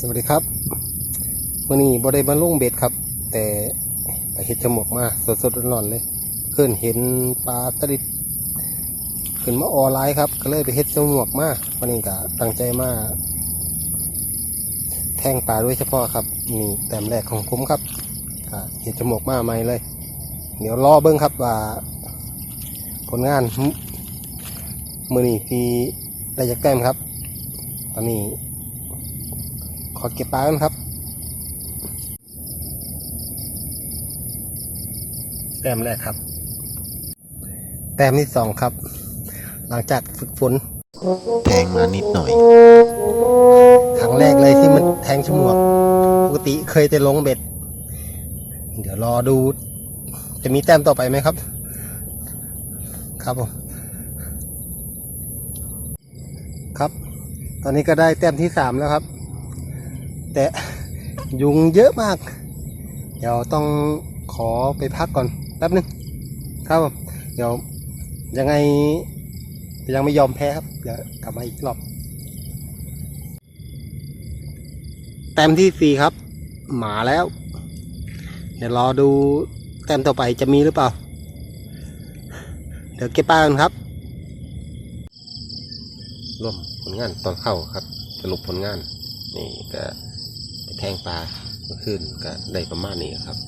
สวัสดีครับวันนี้บได้มาลุ่งเบ็ดครับ แต่ไปเห็ดจมกมาสดสดร้อนๆเลยขึ้นเห็นปลาตะลิดขึ้นมาออไลน์ครับ ก็เลยไปเห็ดจมกมาวันนี้ก็ตั้งใจมาแทงปลาด้วยเฉพาะครับนี่แต้มแรกของผมครับก็เห็ดจมกมาใหม่เลย เดี๋ยวรอเบิ้งครับว่า ผลงานมือนี้ที่ได้จากแต้มครับ ตอนนี้ ขอเก็บปลากันครับ แต้มแรกครับ แต้มที่สองครับ หลังจากฝึกฝนแทงมานิดหน่อยครั้งแรกเลยที่มันแทงฉมวกปกติเคยแต่ลงเบ็ด เดี๋ยวรอดู จะมีแต้มต่อไปไหมครับ ครับผมครับ ตอนนี้ก็ได้แต้มที่สามแล้วครับ แต่ยุงเยอะมาก เดี๋ยวต้องขอไปพักก่อนแป๊บนึงครับผมเดี๋ยวยังไงยังไม่ยอมแพ้ครับเดี๋ยวกลับมาอีกรอบแต้มที่สี่ครับ หมาแล้ว เดี๋ยวรอดูแต้มต่อไปจะมีหรือเปล่า เดี๋ยวเก็บปลากันครับร่วมผลงานตอนเข้าครับ สรุปผลงาน นี่ก็ แทงปลาเมื่อคืนก็ได้ประมาณนี้ครับ